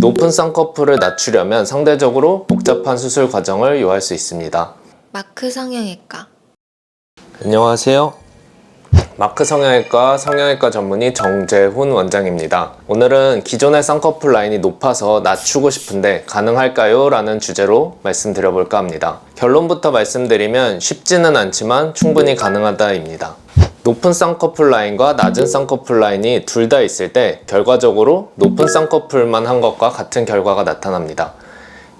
높은 쌍꺼풀을 낮추려면 상대적으로 복잡한 수술 과정을 요할 수 있습니다. 마크 성형외과 안녕하세요. 마크 성형외과 성형외과 전문의 정재훈 원장입니다. 오늘은 기존의 쌍꺼풀 라인이 높아서 낮추고 싶은데 가능할까요? 라는 주제로 말씀드려볼까 합니다. 결론부터 말씀드리면 쉽지는 않지만 충분히 가능하다입니다. 높은 쌍꺼풀 라인과 낮은 쌍꺼풀 라인이 둘 다 있을 때 결과적으로 높은 쌍꺼풀만 한 것과 같은 결과가 나타납니다.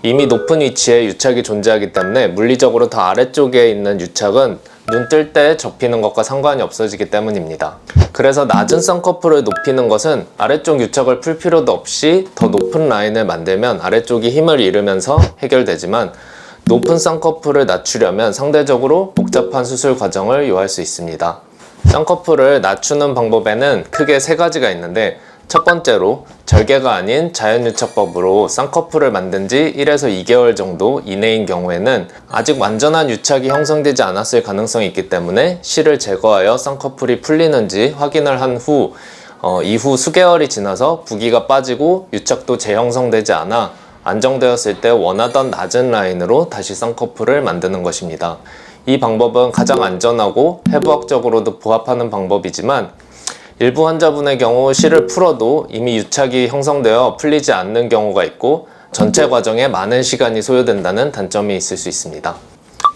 이미 높은 위치에 유착이 존재하기 때문에 물리적으로 더 아래쪽에 있는 유착은 눈 뜰 때 접히는 것과 상관이 없어지기 때문입니다. 그래서 낮은 쌍꺼풀을 높이는 것은 아래쪽 유착을 풀 필요도 없이 더 높은 라인을 만들면 아래쪽이 힘을 잃으면서 해결되지만 높은 쌍꺼풀을 낮추려면 상대적으로 복잡한 수술 과정을 요할 수 있습니다. 쌍꺼풀을 낮추는 방법에는 크게 세 가지가 있는데 첫 번째로 절개가 아닌 자연유착법으로 쌍꺼풀을 만든 지 1에서 2개월 정도 이내인 경우에는 아직 완전한 유착이 형성되지 않았을 가능성이 있기 때문에 실을 제거하여 쌍꺼풀이 풀리는지 확인을 한후 어, 이후 수개월이 지나서 부기가 빠지고 유착도 재형성되지 않아 안정되었을 때 원하던 낮은 라인으로 다시 쌍꺼풀을 만드는 것입니다. 이 방법은 가장 안전하고 해부학적으로도 부합하는 방법이지만 일부 환자분의 경우 실을 풀어도 이미 유착이 형성되어 풀리지 않는 경우가 있고 전체 과정에 많은 시간이 소요된다는 단점이 있을 수 있습니다.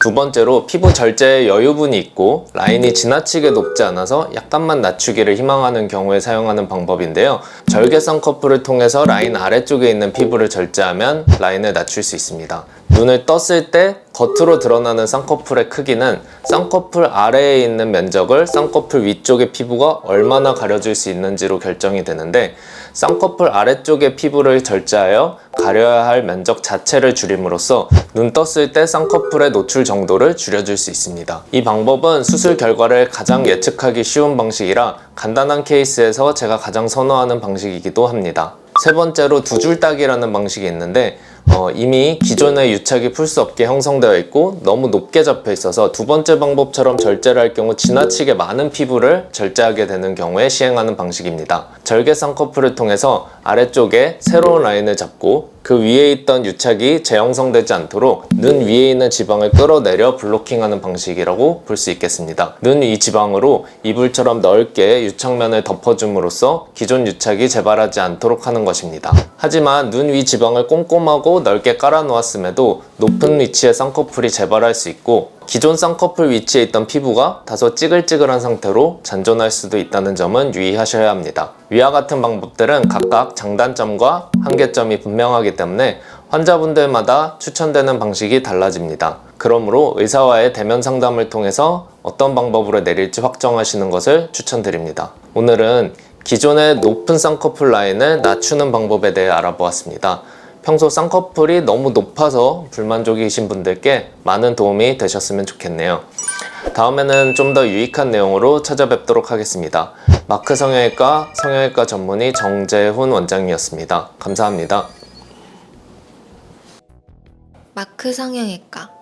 두 번째로 피부 절제에 여유분이 있고 라인이 지나치게 높지 않아서 약간만 낮추기를 희망하는 경우에 사용하는 방법인데요. 절개 쌍꺼풀을 통해서 라인 아래쪽에 있는 피부를 절제하면 라인을 낮출 수 있습니다. 눈을 떴을 때 겉으로 드러나는 쌍꺼풀의 크기는 쌍꺼풀 아래에 있는 면적을 쌍꺼풀 위쪽의 피부가 얼마나 가려줄 수 있는지로 결정이 되는데 쌍꺼풀 아래쪽의 피부를 절제하여 가려야 할 면적 자체를 줄임으로써 눈 떴을 때 쌍꺼풀의 노출 정도를 줄여줄 수 있습니다. 이 방법은 수술 결과를 가장 예측하기 쉬운 방식이라 간단한 케이스에서 제가 가장 선호하는 방식이기도 합니다. 세 번째로 두 줄 따기라는 방식이 있는데 어, 이미 기존의 유착이 풀 수 없게 형성되어 있고 너무 높게 잡혀 있어서 두 번째 방법처럼 절제를 할 경우 지나치게 많은 피부를 절제하게 되는 경우에 시행하는 방식입니다. 절개 쌍꺼풀을 통해서 아래쪽에 새로운 라인을 잡고 그 위에 있던 유착이 재형성되지 않도록 눈 위에 있는 지방을 끌어내려 블로킹하는 방식이라고 볼 수 있겠습니다. 눈 위 지방으로 이불처럼 넓게 유착면을 덮어줌으로써 기존 유착이 재발하지 않도록 하는 것입니다. 하지만 눈 위 지방을 꼼꼼하고 넓게 깔아 놓았음에도 높은 위치의 쌍꺼풀이 재발할 수 있고 기존 쌍꺼풀 위치에 있던 피부가 다소 찌글찌글한 상태로 잔존할 수도 있다는 점은 유의하셔야 합니다. 위와 같은 방법들은 각각 장단점과 한계점이 분명하기 때문에 환자분들마다 추천되는 방식이 달라집니다. 그러므로 의사와의 대면 상담을 통해서 어떤 방법으로 내릴지 확정하시는 것을 추천드립니다. 오늘은 기존의 높은 쌍꺼풀 라인을 낮추는 방법에 대해 알아보았습니다. 평소 쌍꺼풀이 너무 높아서 불만족이신 분들께 많은 도움이 되셨으면 좋겠네요. 다음에는 좀 더 유익한 내용으로 찾아뵙도록 하겠습니다. 마크 성형외과 성형외과 전문의 정재훈 원장이었습니다. 감사합니다. 마크 성형외과